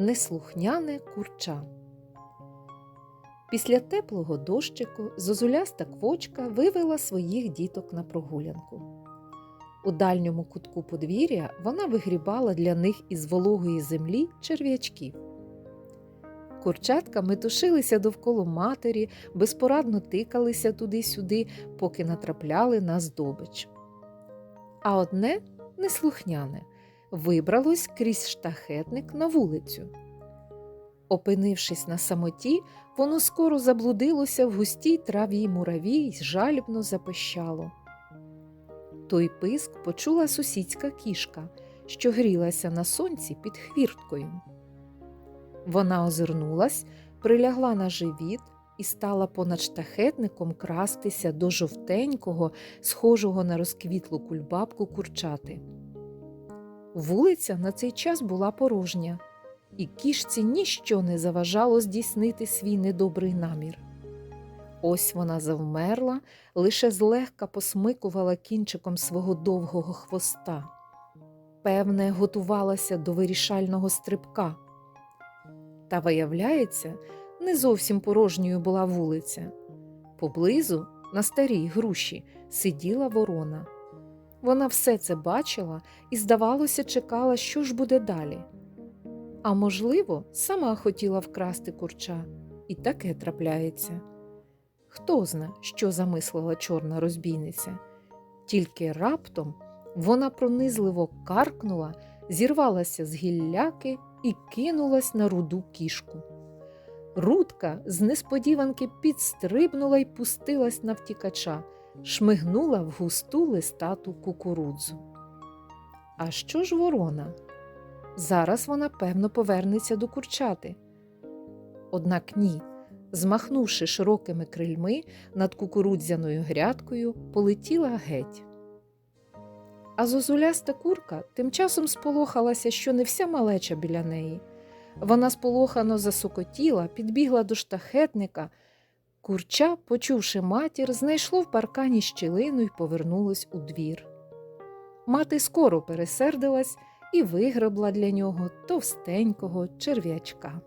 Неслухняне курча. Після теплого дощику зозуляста квочка вивела своїх діток на прогулянку. У дальньому кутку подвір'я вона вигрібала для них із вологої землі черв'ячків. Курчатка метушилися довкола матері, безпорадно тикалися туди-сюди, поки натрапляли на здобич. А одне неслухняне вибралось крізь штахетник на вулицю. Опинившись на самоті, воно скоро заблудилося в густій траві мураві й жалібно запищало. Той писк почула сусідська кішка, що грілася на сонці під хвірткою. Вона озирнулась, прилягла на живіт і стала понад штахетником крастися до жовтенького, схожого на розквітлу кульбабку курчати. Вулиця на цей час була порожня, і кішці ніщо не заважало здійснити свій недобрий намір. Ось вона завмерла, лише злегка посмикувала кінчиком свого довгого хвоста. Певне, готувалася до вирішального стрибка. Та, виявляється, не зовсім порожньою була вулиця. Поблизу, на старій груші, сиділа ворона. Вона все це бачила і, здавалося, чекала, що ж буде далі. А можливо, сама хотіла вкрасти курча, і таке трапляється. Хто зна, що замислила чорна розбійниця, тільки раптом вона пронизливо каркнула, зірвалася з гілляки і кинулась на руду кішку. Рудка з несподіванки підстрибнула й пустилась на втікача, шмигнула в густу листату кукурудзу. А що ж ворона? Зараз вона, певно, повернеться до курчати. Однак ні, змахнувши широкими крильми над кукурудзяною грядкою, полетіла геть. А зозуляста курка тим часом сполохалася, що не вся малеча біля неї. Вона сполохано засокотіла, підбігла до штахетника. Курча, почувши матір, знайшло в паркані щілину й повернулось у двір. Мати скоро пересердилась і вигребла для нього товстенького черв'ячка.